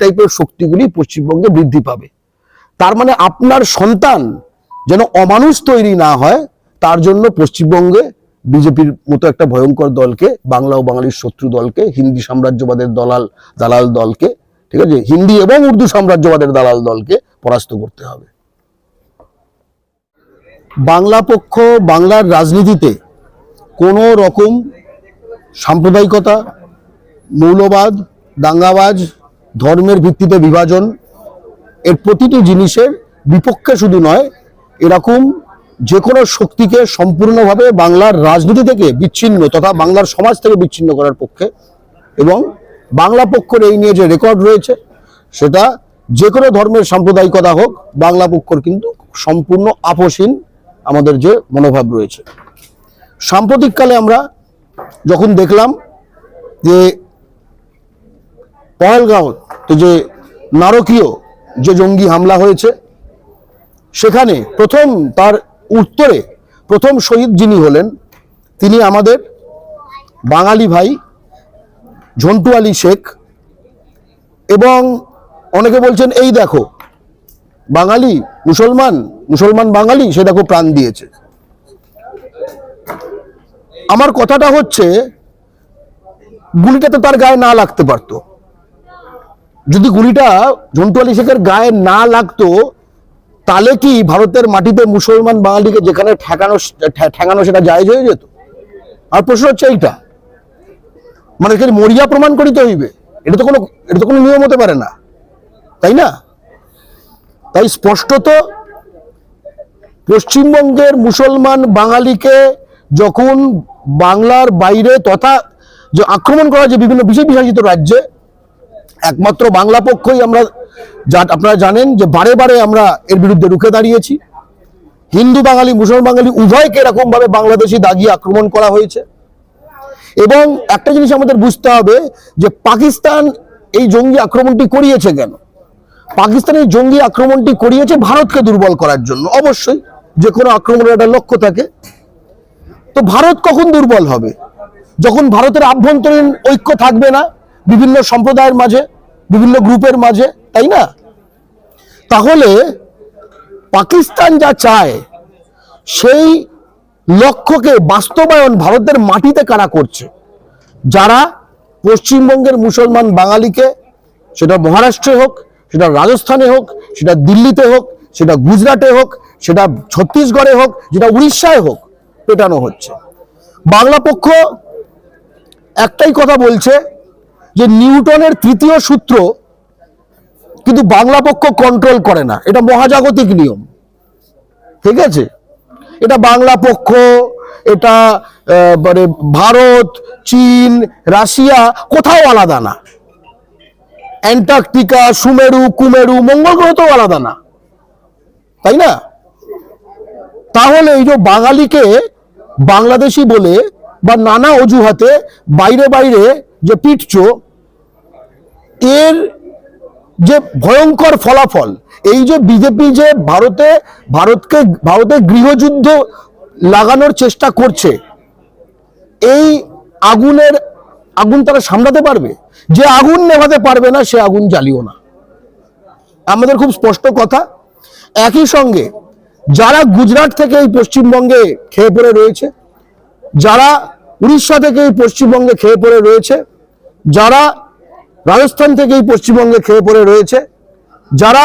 টাইপের শক্তিগুলি পশ্চিমবঙ্গে বৃদ্ধি পাবে। তার মানে আপনার সন্তান যেন অমানুষ তৈরি না হয়, তার জন্য পশ্চিমবঙ্গে বিজেপির মতো একটা ভয়ঙ্কর দলকে, বাংলা ও বাঙালির শত্রু দলকে, হিন্দি সাম্রাজ্যবাদের দলাল, দালাল দলকে, ঠিক আছে? হিন্দি এবং উর্দু সাম্রাজ্যবাদের দালাল দলকে পরাস্ত করতে হবে। বাংলা পক্ষ বাংলার রাজনীতিতে কোনো রকম সাম্প্রদায়িকতা, মৌলবাদ, দাঙ্গাবাজ ধর্মের ভিত্তিতে বিভাজন এর প্রতিটি জিনিসের বিপক্ষে শুধু নয়, এরকম যে কোনো শক্তিকে সম্পূর্ণভাবে বাংলার রাজনীতি থেকে বিচ্ছিন্ন তথা বাংলার সমাজ থেকে বিচ্ছিন্ন করার পক্ষে এবং বাংলা পক্ষের এই নিয়ে যে রেকর্ড রয়েছে, সেটা যে কোনো ধর্মের সাম্প্রদায়িকতা হোক, বাংলা পক্ষর কিন্তু সম্পূর্ণ আপোষহীন আমাদের যে মনোভাব রয়েছে। সাম্প্রতিককালে আমরা যখন দেখলাম যে পহেলগাঁওতে যে নারকীয় যে জঙ্গি হামলা হয়েছে, সেখানে প্রথম তার উত্তরে প্রথম শহীদ যিনি হলেন, তিনি আমাদের বাঙালি ভাই ঝন্টু আলী শেখ। এবং অনেকে বলছেন, এই দেখো, বাঙালি, মুসলমান মুসলমান বাঙালি, সে দেখো প্রাণ দিয়েছে। আমার কথাটা হচ্ছে গুলিটা তো তার গায়ে না লাগতে পারতো। যদি গুলিটা ঝন্টু আলী শেখের গায়ে না লাগতো, তাহলে কি ভারতের মাটিতে মুসলমান বাঙালিকে যেখানে ঠেকানো ঠেকানো সেটা জায়েজ হয়ে যেত? আর প্রশ্ন হচ্ছে এইটা। মানে এখানে মরিয়া প্রমাণ করিতে হইবে। এটা তো কোনো এটা তো কোনো নিয়ম হতে পারে না। তাই না? তাই স্পষ্টত পশ্চিমবঙ্গের মুসলমান বাঙালিকে যখন বাংলার বাইরে তথা যে আক্রমণ করা যে বিভিন্ন বিজেপি শাসিত রাজ্যে একমাত্র বাংলা পক্ষই আমরা যা আপনারা জানেন যে বারে বারে আমরা এর বিরুদ্ধে রুখে দাঁড়িয়েছি। হিন্দু বাঙালি, মুসলমান বাঙালি উভয়কে এরকম ভাবে বাংলাদেশি দাগিয়ে আক্রমণ করা হয়েছে। এবং একটা জিনিস আমাদের বুঝতে হবে যে পাকিস্তান এই জঙ্গি আক্রমণটি করিয়েছে কেন? পাকিস্তানের জঙ্গি আক্রমণটি করিয়েছে ভারতকে দুর্বল করার জন্য। অবশ্যই যে কোনো আক্রমণের একটা লক্ষ্য থাকে। তো ভারত কখন দুর্বল হবে? যখন ভারতের আভ্যন্তরীণ ঐক্য থাকবে না বিভিন্ন সম্প্রদায়ের মাঝে, বিভিন্ন গ্রুপের মাঝে, তাই না? তাহলে পাকিস্তান যা চায়, সেই লক্ষ্যকে বাস্তবায়ন ভারতের মাটিতে কারা করছে? যারা পশ্চিমবঙ্গের মুসলমান বাঙালিকে, সেটা মহারাষ্ট্রে হোক, সেটা রাজস্থানে হোক, সেটা দিল্লিতে হোক, সেটা গুজরাটে হোক, সেটা ছত্তিশগড়ে হোক যেটা উড়িষ্যায় হোক, পেটানো হচ্ছে। বাংলা পক্ষ একটাই কথা বলছে যে নিউটনের তৃতীয় সূত্র কিন্তু বাংলা পক্ষ কন্ট্রোল করে না। এটা মহাজাগতিক নিয়ম। ঠিক আছে? এটা বাংলা পক্ষ, এটা মানে ভারত, চীন, রাশিয়া কোথাও আলাদা না। অ্যান্টার্কটিকা, সুমেরু, কুমেরু, মঙ্গল গ্রহ তো আলাদা না। তাই না? তাহলে এই যে বাঙালিকে বাংলাদেশি বলে বা নানা অজুহাতে বাইরে বাইরে যে পিটছো, এর যে ভয়ঙ্কর ফলাফল, এই যে বিজেপি যে ভারতে, ভারতকে ভারতে গৃহযুদ্ধ লাগানোর চেষ্টা করছে, এই আগুনের, আগুন তারা সামলাতে পারবে? যে আগুন নেভাতে পারবে না, সে আগুন জ্বালিও না। আমাদের খুব স্পষ্ট কথা। একই সঙ্গে যারা গুজরাট থেকে এই পশ্চিমবঙ্গে খেয়ে পড়ে রয়েছে, যারা উড়িষ্যা থেকে এই পশ্চিমবঙ্গে খেয়ে পড়ে রয়েছে যারা রাজস্থান থেকে এই পশ্চিমবঙ্গে খেয়ে পড়ে রয়েছে, যারা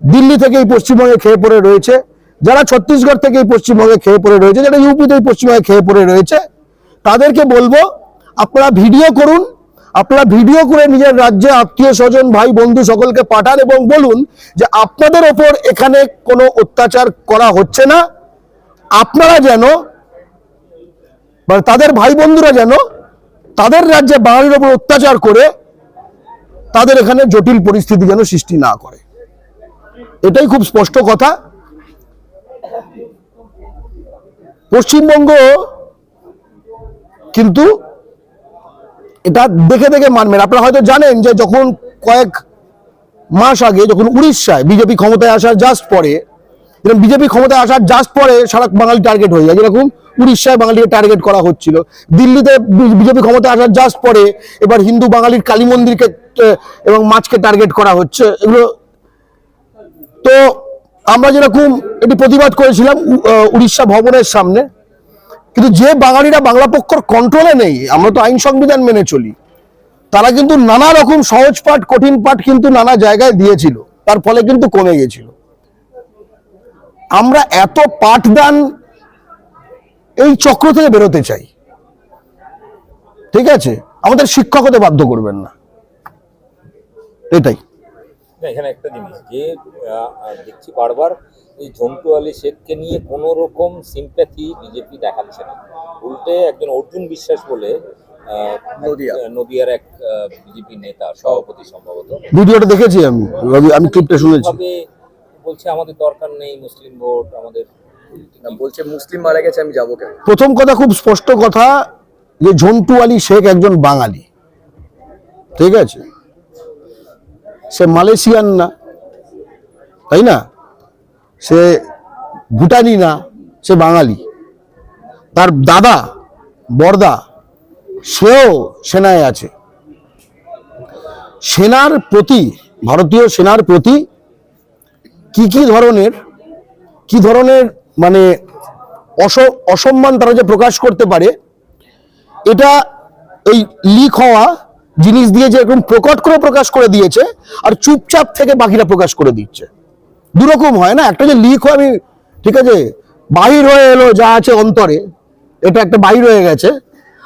দিল্লি থেকে এই পশ্চিমবঙ্গে খেয়ে পড়ে রয়েছে, যারা ছত্তিশগড় থেকে এই পশ্চিমবঙ্গে খেয়ে পড়ে রয়েছে, যারা ইউপিতে এই পশ্চিমবঙ্গে খেয়ে পড়ে রয়েছে, তাদেরকে বলব, আপনারা ভিডিও করুন, আপনারা ভিডিও করে নিজের রাজ্যে আত্মীয় স্বজন, ভাই, বন্ধু সকলকে পাঠান এবং বলুন যে আপনাদের ওপর এখানে কোনো অত্যাচার করা হচ্ছে না। আপনারা যেন তাদের ভাই বন্ধুরা যেন তাদের রাজ্যে বাঙালির ওপর অত্যাচার করে তাদের এখানে জটিল পরিস্থিতি যেন সৃষ্টি না করে। এটাই খুব স্পষ্ট কথা। পশ্চিমবঙ্গ কিন্তু এটা দেখে দেখে মানবেন। আপনারা হয়তো জানেন যে যখন কয়েক মাস আগে যখন উড়িষ্যায় বিজেপি ক্ষমতায় আসার জাস্ট পরে বিজেপি ক্ষমতায় আসার জাস্ট পরে সারা বাঙালি টার্গেট হয়ে যায়। যেরকম উড়িষ্যায় বাঙালিকে টার্গেট করা হচ্ছিল। দিল্লিতে বিজেপি ক্ষমতা আসার জাস্ট পরে এবার হিন্দু বাঙালির কালী মন্দিরকে এবং মাছকে টার্গেট করা হচ্ছে। এগুলো তো আমরা যেরকম এটি প্রতিবাদ করেছিলাম উড়িষ্যা ভবনের সামনে, কিন্তু যে বাঙালিরা বাংলা পক্ষর কন্ট্রোলে নেই, আমরা তো আইন সংবিধান মেনে চলি, তারা কিন্তু নানা রকম সহজ পাঠ, কঠিন পাঠ কিন্তু নানা জায়গায় দিয়েছিল, তার ফলে কিন্তু কমে গেছিল। আমরা এত পাঠদান এই চক্র থেকে বেরোতে চাই। ঠিক আছে? আমাদের শিক্ষক হতে বাধ্য করবেন না। এটাই। না, এখানে একটা জিনিস যে দেখছি বারবার এই ঝন্টু আলী শেখকে নিয়ে কোনো রকম সিম্প্যাথি বিজেপি দেখাচ্ছে না। উল্টে একজন অর্জুন বিশ্বাস বলে নদিয়ার এক বিজেপি নেতা সভাপতি সম্ভবত। ভিডিওটা দেখেছি আমি আমি- ক্লিপটা শুনেছি। বলছে আমাদের দরকার নেই মুসলিম ভোট আমাদের বলছে মুসলিম মারা গেছে, আমি যাব কেন? প্রথম কথা খুব স্পষ্ট কথা যে ঝন্টু আলী শেখ একজন বাঙালি। ঠিক আছে? সে মালয়েশিয়ান না, তাই না? সে ভুটানি না, সে বাঙালি। তার দাদা বর্দা সেও সেনায় আছে। সেনার প্রতি, ভারতীয় সেনার প্রতি কি কি ধরনের কি ধরনের মানে অস- অসম্মান তারা যে প্রকাশ করতে পারে, এটা এই লিক হওয়া জিনিস দিয়ে যে এরকম প্রকট করে প্রকাশ করে দিয়েছে আর চুপচাপ থেকে বাকিরা প্রকাশ করে দিচ্ছে। দুরকম হয় না, একটা যে লিক হয় আমি, ঠিক আছে, বাহির হয়ে এলো যা আছে অন্তরে, এটা একটা বাহির হয়ে গেছে।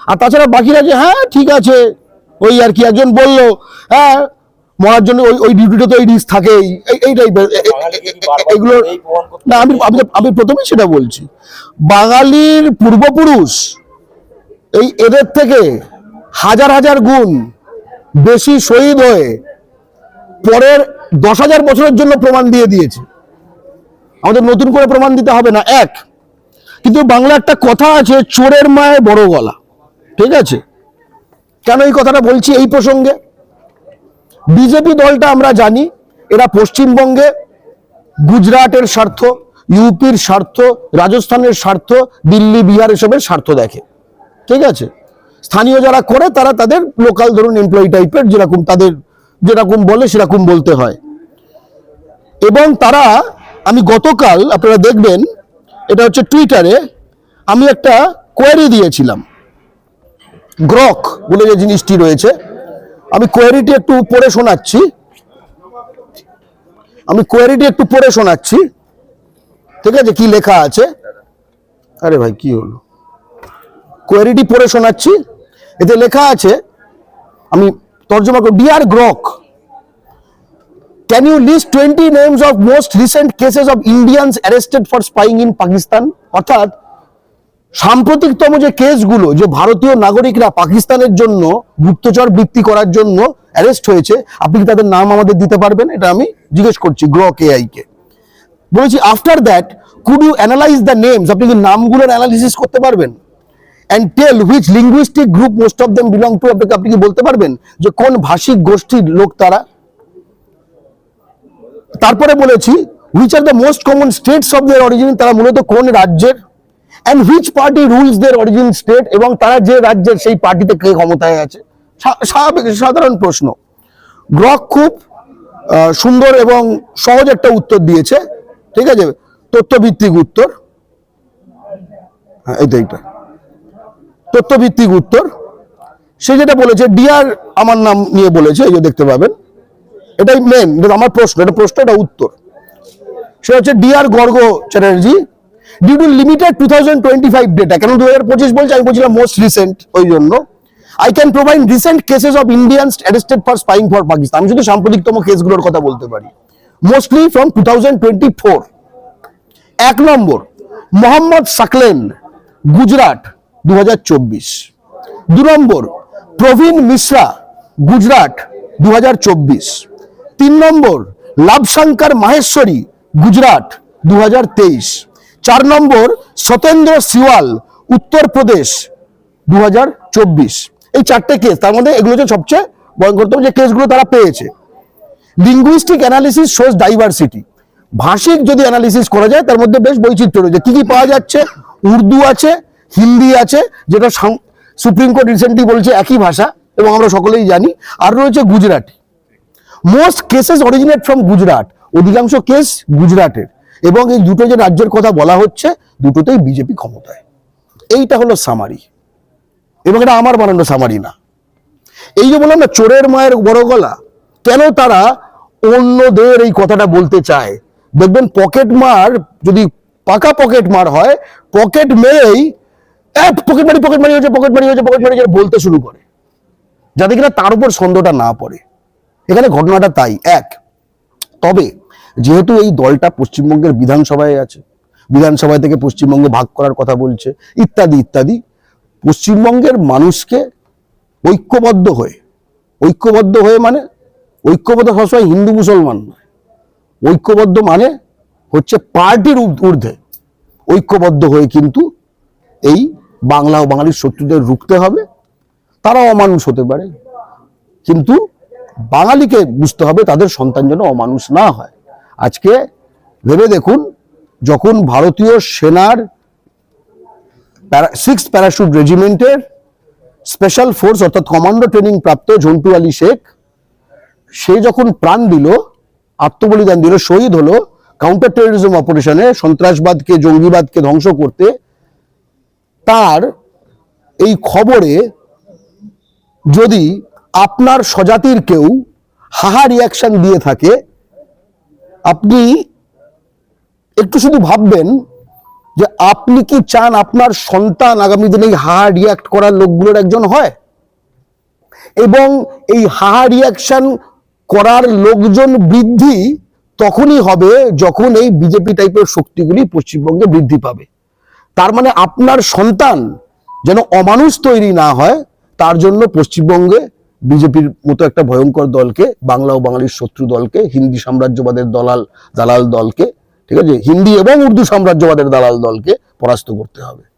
আর তাছাড়া বাকিরা যে হ্যাঁ ঠিক আছে। ওই আর কি একজন বলল হ্যাঁ মরার জন্য ওই ওই ডিউটিটা তো এই রিস্ক থাকেই। এই এই টাইপের এগুলো না আমি আমি আমি প্রথমেই সেটা বলছি। বাঙালির পূর্বপুরুষ এই এদের থেকে হাজার হাজার গুণ বেশি শহীদ হয়ে পরের দশ হাজার বছরের জন্য প্রমাণ দিয়ে দিয়েছে। আমাদের নতুন করে প্রমাণ দিতে হবে না এক। কিন্তু বাংলা একটা কথা আছে চোরের মায়ে বড় গলা। ঠিক আছে? কেন এই কথাটা বলছি এই প্রসঙ্গে? বিজেপি দলটা আমরা জানি, এরা পশ্চিমবঙ্গে, গুজরাটের স্বার্থ, ইউপির স্বার্থ, রাজস্থানের স্বার্থ, দিল্লি, বিহার এসবের স্বার্থ দেখে। ঠিক আছে? স্থানীয় যারা করে, তারা তাদের লোকাল ধরুন এমপ্লয়ি টাইপের যেরকম তাদের যেরকম বলে, সেরকম বলতে হয়। এবং তারা, আমি গতকাল আপনারা দেখবেন, এটা হচ্ছে টুইটারে আমি একটা কোয়ারি দিয়েছিলাম। গ্রক বলে যে জিনিসটি রয়েছে আমি কোয়ারিটি একটু পড়ে শোনাচ্ছি। আমি কোয়ারিটি একটু পড়ে শোনাচ্ছি। ঠিক আছে? কি লেখা আছে? আরে ভাই, কি হলো? কোয়ারিটি পড়ে শোনাচ্ছি। এতে লেখা আছে, আমি তর্জমা করি dear Grok can you list twenty names of most recent cases of Indians arrested for spying in Pakistan অর্থাৎ সাম্প্রতিকতম যে কেসগুলো, যে ভারতীয় নাগরিকরা পাকিস্তানের জন্য গুপ্তচর বৃত্তি করার জন্য অ্যারেস্ট হয়েছে, আপনি কি তাদের নাম আমাদের দিতে পারবেন? এটা আমি জিজ্ঞেস করছি এআই কে বলেছি after that could you analyse the names আপনি কি নামগুলোর অ্যানালিসিস করতে পারবেন? And tell which linguistic group most of them belong to আপনাকে, আপনি কি বলতে পারবেন যে কোন ভাষিক গোষ্ঠীর লোক তারা? তারপরে বলেছি which are the most common states of their origin তারা মূলত কোন রাজ্যের অ্যান্ড হুইচ পার্টি রুলস দের অরিজিন স্টেট এবং তারা যে রাজ্যের সেই পার্টিতে কে ক্ষমতায় আছে? সাধারণ প্রশ্ন। গ্রক খুব সুন্দর এবং সহজ একটা উত্তর দিয়েছে। ঠিক আছে? তথ্যভিত্তিক উত্তর। হ্যাঁ এইটা। তথ্যভিত্তিক উত্তর। সে যেটা বলেছে ডিয়ার আমার নাম নিয়ে বলেছে, এই যে দেখতে পাবেন। এটাই মেন আমার প্রশ্ন, এটা প্রশ্ন এটা উত্তর। সে হচ্ছে D R Garga Chatterjee. Due to limited two thousand twenty five data কেন? দু হাজার পঁচিশ বলছে, আমি বলছিলাম মোস্ট রিসেন্ট ওই জন্য। I can provide recent cases of Indians arrested for spying for Pakistan আমি শুধু সাম্প্রতিকতম কেসগুলোর কথা বলতে পারি। Mostly from two thousand twenty four এক নম্বর, মোহাম্মদ সাকলেন, গুজরাট দু দু নম্বর, প্রবীণ মিশ্রা, গুজরাট দু তিন নম্বর, লাভশঙ্কর মাহেশ্বরী, গুজরাট দু হাজার তেইশ। চার নম্বর সতেন্দ্র সিওয়াল উত্তরপ্রদেশ দু হাজার চব্বিশ। এই চারটে কেস তার মধ্যে এগুলো হচ্ছে সবচেয়ে ভয়ঙ্করতম যে কেসগুলো তারা পেয়েছে। লিঙ্গুইস্টিক অ্যানালিসিস শোজ ডাইভার্সিটি ভাষিক যদি অ্যানালিসিস করা যায়, তার মধ্যে বেশ বৈচিত্র্য রয়েছে। কি কি পাওয়া যাচ্ছে? উর্দু আছে, হিন্দি আছে, যেটা সুপ্রিম কোর্ট রিসেন্টলি বলছে একই ভাষা, এবং আমরা সকলেই জানি। আর রয়েছে Gujarati. Most cases originate from Gujarat অধিকাংশ কেস গুজরাটের। এবং এই দুটো যে রাজ্যের কথা বলা হচ্ছে, দুটোতেই বিজেপি ক্ষমতায়। এইটা হলো সামারি এবং এটা আমার বানানো সামারি না। এই যে বললাম না, চোরের মায়ের বড় গলা, কেন তারা অন্যদের এই কথাটা বলতে চায়? দেখবেন পকেট মার, যদি পাকা পকেট মার হয় পকেট মেরেই পকেট মারি পকেট মারি হয়েছে পকেট মারি হয়েছে পকেট মারি হয়েছে, বলতে শুরু করে। যাতে কিনা তার উপর সন্দেহটা না পড়ে। এখানে ঘটনাটা তাই, এক। তবে যেহেতু এই দলটা পশ্চিমবঙ্গের বিধানসভায় আছে বিধানসভা থেকে পশ্চিমবঙ্গে ভাগ করার কথা বলছে, ইত্যাদি ইত্যাদি, পশ্চিমবঙ্গের মানুষকে ঐক্যবদ্ধ হয়ে ঐক্যবদ্ধ হয়ে মানে ঐক্যবদ্ধ সবসময় হিন্দু মুসলমান নয়। ঐক্যবদ্ধ মানে হচ্ছে পার্টির ঊর্ধ্ব- ঐক্যবদ্ধ হয়ে কিন্তু এই বাংলা ও বাঙালির শত্রুদের রুখতে হবে। তারাও অমানুষ হতে পারে। কিন্তু বাঙালিকে বুঝতে হবে তাদের সন্তান যেন অমানুষ না হয়। আজকে ভেবে দেখুন, যখন ভারতীয় সেনার সিক্স প্যারাশুট রেজিমেন্টের স্পেশাল ফোর্স অর্থাৎ কমান্ডো ট্রেনিং প্রাপ্ত ঝন্টু আলী শেখ, সে যখন প্রাণ দিল, আত্মবলিদান দিল, শহীদ হলো কাউন্টার টেরোরিজম অপারেশনে সন্ত্রাসবাদকে, জঙ্গিবাদকে ধ্বংস করতে, তার এই খবরে যদি আপনার স্বজাতির কেউ হাহা রিয়াকশন দিয়ে থাকে আপনি একটু শুধু ভাববেন যে আপনি কি চান আপনার সন্তান আগামী দিনে এই হাহা রিয়াক্ট করার লোকগুলোর একজন হয়? এবং এই হাহা রিয়াকশন করার লোকজন বৃদ্ধি তখনই হবে যখন এই বিজেপি টাইপের শক্তিগুলি পশ্চিমবঙ্গে বৃদ্ধি পাবে। তার মানে আপনার সন্তান যেন অমানুষ তৈরি না হয়, তার জন্য পশ্চিমবঙ্গে বিজেপির মতো একটা ভয়ঙ্কর দলকে, বাংলা ও বাঙালির শত্রু দলকে, হিন্দি সাম্রাজ্যবাদের দলাল, দালাল দলকে, ঠিক আছে? হিন্দি এবং উর্দু সাম্রাজ্যবাদের দালাল দলকে পরাস্ত করতে হবে।